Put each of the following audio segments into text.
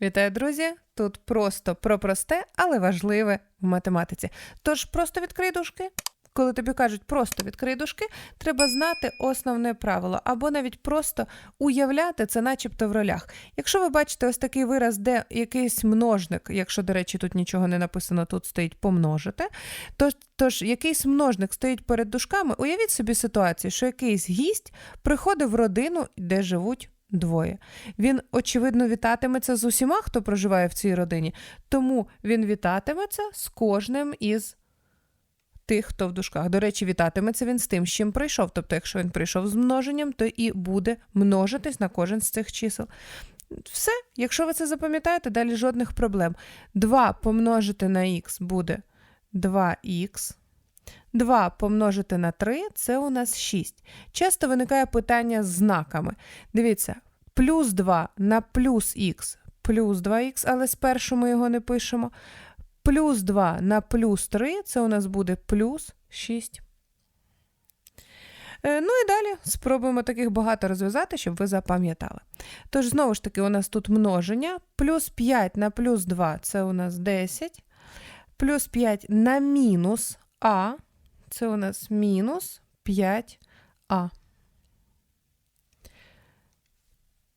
Вітаю, друзі! Тут просто про просте, але важливе в математиці. Тож просто відкрий дужки. Коли тобі кажуть просто відкрий дужки, треба знати основне правило, або навіть просто уявляти це, начебто в ролях. Якщо ви бачите ось такий вираз, де якийсь множник, якщо, до речі, тут нічого не написано, тут стоїть помножити, то, тож якийсь множник стоїть перед дужками, уявіть собі ситуацію, що якийсь гість приходив в родину, де живуть двоє. Він, очевидно, вітатиметься з усіма, хто проживає в цій родині, тому він вітатиметься з кожним із тих, хто в дужках. До речі, вітатиметься він з тим, з чим прийшов. Тобто, якщо він прийшов з множенням, то і буде множитись на кожен з цих чисел. Все, якщо ви це запам'ятаєте, далі жодних проблем. 2 помножити на х буде 2х. 2 помножити на 3 це у нас 6. Часто виникає питання з знаками. Дивіться, плюс 2 на плюс х плюс 2х, але спершу ми його не пишемо. Плюс 2 на плюс 3 це у нас буде плюс 6. Е, Ну і далі спробуємо таких багато розв'язати, щоб ви запам'ятали. Тож, знову ж таки, у нас тут множення. Плюс 5 на плюс 2 це у нас 10. Плюс 5 на мінус а. Це у нас мінус 5а.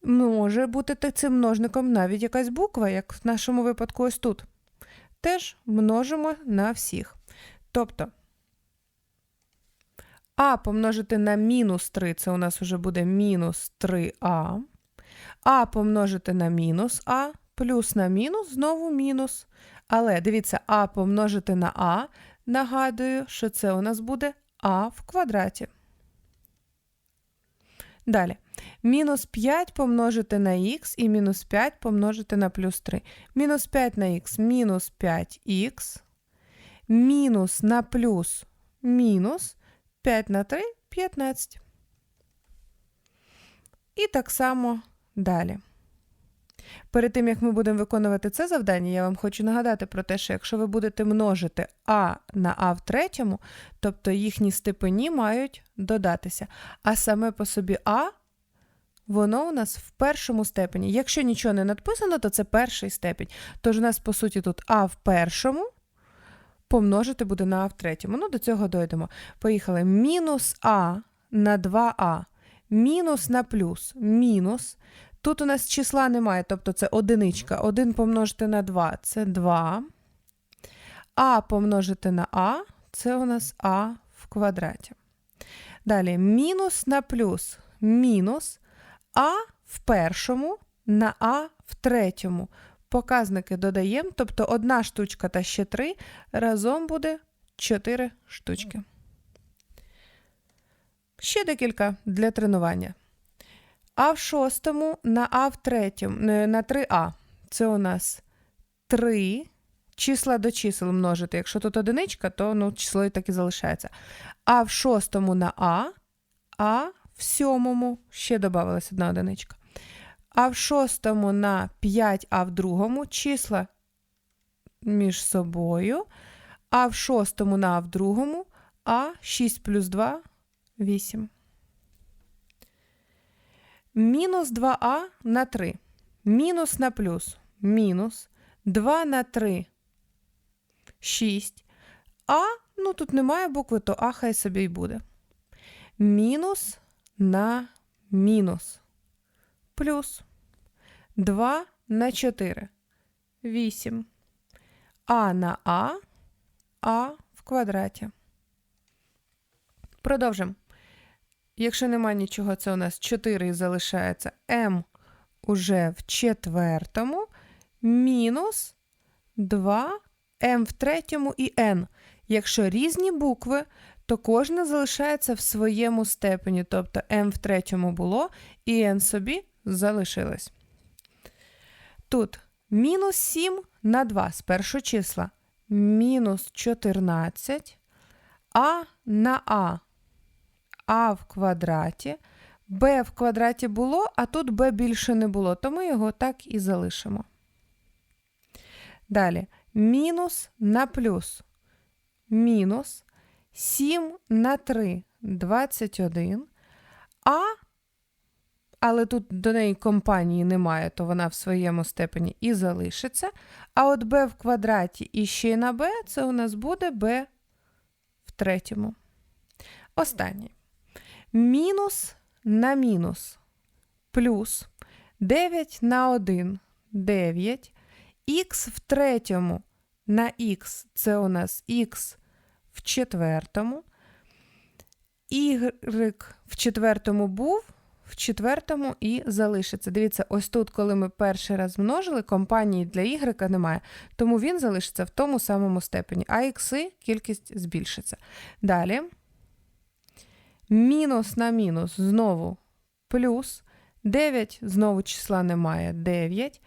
Може бути цим множником навіть якась буква, як в нашому випадку ось тут. Теж множимо на всіх. Тобто а помножити на мінус 3, це у нас вже буде мінус 3а. А помножити на мінус а, плюс на мінус, знову мінус. Але дивіться, а помножити на а, нагадую, що це у нас буде а в квадраті. Далі. Мінус 5 помножити на х і мінус 5 помножити на плюс 3. Мінус 5 на х мінус 5х. Мінус на плюс мінус 5 на 3 15. І так само далі. Перед тим, як ми будемо виконувати це завдання, я вам хочу нагадати про те, що якщо ви будете множити а на а в третьому, тобто їхні степені мають додатися. А саме по собі а, воно у нас в першому степені. Якщо нічого не надписано, то це перший степень. Тож у нас, по суті, тут а в першому помножити буде на а в третьому. Ну, до цього дойдемо. Поїхали. Мінус а на 2а. Мінус на плюс. Мінус. Тут у нас числа немає, тобто це одиничка. 1 помножити на 2 це 2. А помножити на А це у нас А в квадраті. Далі мінус на плюс мінус А в першому на А в третьому. Показники додаємо, тобто одна штучка та ще 3 разом буде 4 штучки. Ще декілька для тренування. А в шостому на А в третьому, на 3А. Це у нас 3 числа до чисел множити. Якщо тут одиничка, то ну, число і так і залишається. А в шостому на А, а в сьомому ще додавалася одна одиничка. А в шостому на 5, а в другому числа між собою. А в шостому на А в другому, а 6 плюс 2 8. Мінус 2а на 3. Мінус на плюс. Мінус. 2 на 3. 6. А, ну тут немає букви, то А хай собі й буде. Мінус на мінус. Плюс. 2 на 4. 8. А на А. А в квадраті. Продовжимо. Якщо нема нічого, це у нас 4 і залишається m уже в четвертому, мінус 2 m в третьому і n. Якщо різні букви, то кожна залишається в своєму степені. Тобто m в третьому було і n собі залишилось. Тут мінус 7 на 2 з першого числа. Мінус 14, а на а а в квадраті. b в квадраті було, а тут b більше не було, то ми його так і залишимо. Далі мінус на плюс. Мінус 7 на 3 21. А але тут до неї компанії немає, то вона в своєму степені і залишиться. А от b в квадраті і ще й на b, це у нас буде b в третьому. Останнє. Мінус на мінус плюс 9 на 1 9. Х в третьому на х це у нас х в четвертому. Y в четвертому був, в четвертому і залишиться. Дивіться, ось тут, коли ми перший раз множили, компанії для y немає, тому він залишиться в тому самому степені, а ікси кількість збільшиться. Далі. Мінус на мінус знову плюс. 9 знову числа немає 9.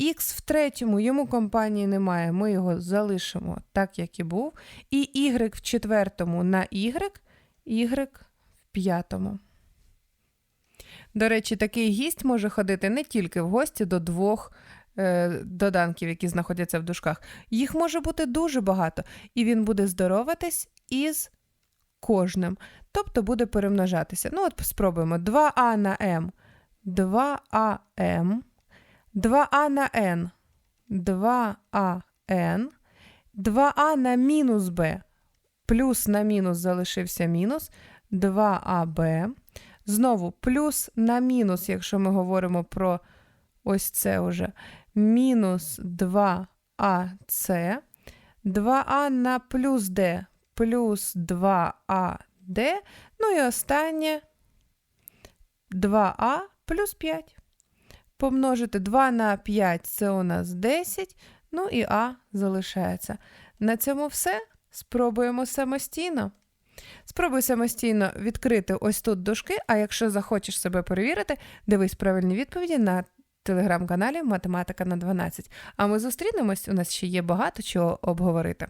Х в третьому йому компанії немає, ми його залишимо так, як і був. І y в четвертому на y, y в п'ятому. До речі, такий гість може ходити не тільки в гості до двох е, доданків, які знаходяться в дужках. Їх може бути дуже багато, і він буде здороватись із кожним. Тобто буде перемножатися. Ну, от спробуємо. 2а на m. 2am, 2а на n, 2an, 2а на мінус b, плюс на мінус залишився мінус, 2аб. Знову плюс на мінус, якщо ми говоримо про ось це уже, мінус 2ac, 2а на плюс d, плюс 2ad, ну і останнє 2а плюс 5. Помножити 2 на 5 це у нас 10. Ну і А залишається. На цьому все. Спробуємо самостійно. Спробуй самостійно відкрити ось тут дужки, а якщо захочеш себе перевірити, дивись правильні відповіді на телеграм-каналі Математика на 12. А ми зустрінемось, у нас ще є багато чого обговорити.